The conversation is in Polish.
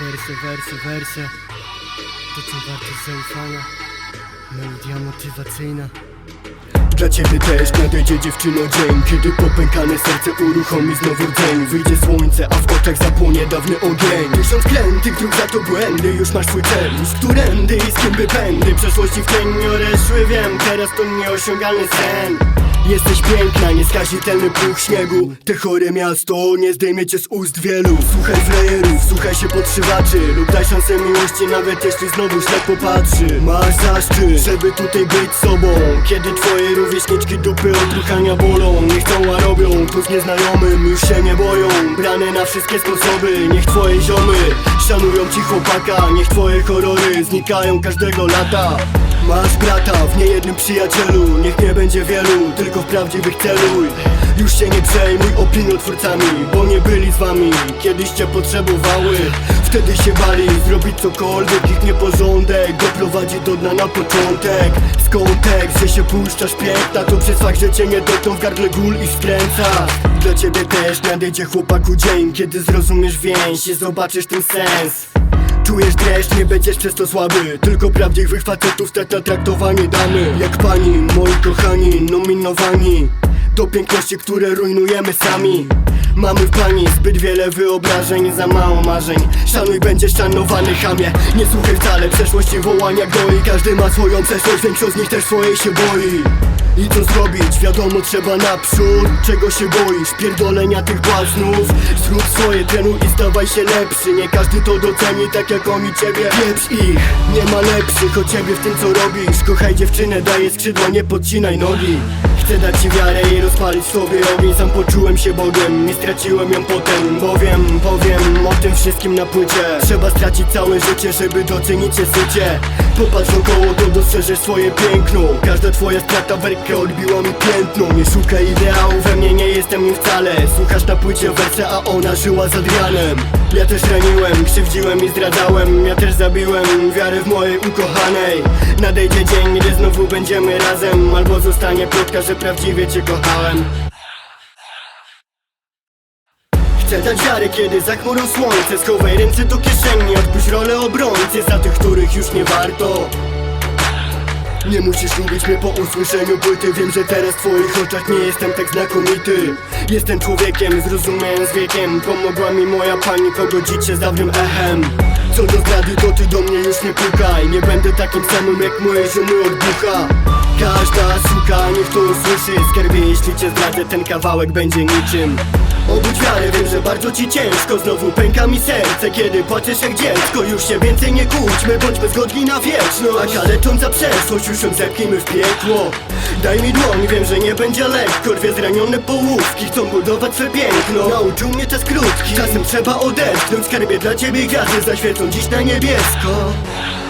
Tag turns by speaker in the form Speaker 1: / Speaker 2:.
Speaker 1: Wersy, wersy, wersy To co warte zaufania Melodia motywacyjna
Speaker 2: Dla ciebie też nadejdzie dziewczyno dzień Kiedy popękane serce uruchomi znowu dzień Wyjdzie słońce, a w oczach zapłonie dawny ogień. Tysiąc klętych dróg za to błędy Już masz swój cel, już którędy i z kim by pędy Przeszłości w cień odeszły, wiem Teraz to nieosiągalny sen Jesteś piękna, nieskazitelny puch śniegu. Te chore miasto nie zdejmie cię z ust wielu. Słuchaj frajerów, słuchaj się podszywaczy. Lub daj szansę miłości nawet jeśli znowu źle popatrzy. Masz zaszczyt, żeby tutaj być sobą. Kiedy twoje rówieśniczki dupy od ruchania bolą. Nie chcą, a robią, tu z nieznajomym już się nie boją. Brane na wszystkie sposoby, niech twoje ziomy Szanują ci chłopaka, niech twoje horory znikają każdego lata. Masz brata w niejednym przyjacielu Niech nie będzie wielu, tylko w prawdziwych celuj Już się nie przejmuj opiniotwórcami Bo nie byli z wami, kiedyś cię potrzebowały. Wtedy się bali zrobić cokolwiek Ich nieporządek doprowadzi do dna na początek. Skątek, że się puszczasz piękna To przez fakt, że cię nie dotkną w gardle gól i skręca. Dla ciebie też nadejdzie chłopaku dzień Kiedy zrozumiesz więź i zobaczysz ten sens Czujesz dreszcz, nie będziesz przez to słaby. Tylko prawdziwych facetów tata traktowanie damy. Jak pani, moi kochani, nominowani Do piękności, które rujnujemy sami. Mamy w pani zbyt wiele wyobrażeń, za mało marzeń. Szanuj, będziesz szanowany chamie. Nie słuchaj wcale przeszłości wołania goi Każdy ma swoją przeszłość, większość z nich też swojej się boi i co zrobić? Wiadomo trzeba naprzód. Czego się boisz? Pierdolenia tych błaznów. Zrób swoje, trenuj i stawaj się lepszy. Nie każdy to doceni tak jak oni ciebie. Pieprz ich, nie ma lepszych o ciebie w tym co robisz. Kochaj dziewczynę, daję skrzydła, nie podcinaj nogi. Chcę dać ci wiarę i rozpalić sobie ogień. Sam poczułem się Bogiem, nie straciłem ją potem Bowiem, wszystkim na płycie. Trzeba stracić całe życie, żeby docenić się sycie Popatrz wokoło, to dostrzeżesz swoje piękno. Każda twoja strata werkę odbiła mi piętno. Nie szukaj ideału, we mnie nie jestem nim wcale. Słuchasz na płycie wersy, a ona żyła z Adrianem. Ja też raniłem, krzywdziłem i zdradzałem. Ja też zabiłem wiarę w mojej ukochanej. Nadejdzie dzień, gdy znowu będziemy razem. Albo zostanie plotka, że prawdziwie cię kochałem Chcę dać wiarę, kiedy za chmurą słońce Schowaj ręce do kieszeni, odpuść rolę obrońcy. Za tych, których już nie warto. Nie musisz lubić mnie po usłyszeniu płyty Wiem, że teraz w twoich oczach nie jestem tak znakomity. Jestem człowiekiem, zrozumiałem z wiekiem. Pomogła mi moja pani pogodzić się z dawnym echem. Co do nie pukaj Nie będę takim samym jak moje ziomy od bucha. Każda suka niech to usłyszy Skarbie, jeśli cię zdradzę, ten kawałek będzie niczym. Obudź wiarę, wiem, że bardzo ci ciężko Znowu pęka mi serce, kiedy płaczesz jak dziecko Już się więcej nie kłóćmy, bądźmy zgodni na wieczność. A kalecząc za przeszłość, już ją zepchnijmy w piekło. Daj mi dłoń, wiem, że nie będzie lekko Dwie zranione połówki chcą budować swe piękno. Nauczył mnie czas krótki, czasem trzeba odetchnąć Skarbie dla ciebie gwiazdy zaświecą dziś na niebiesko Yeah.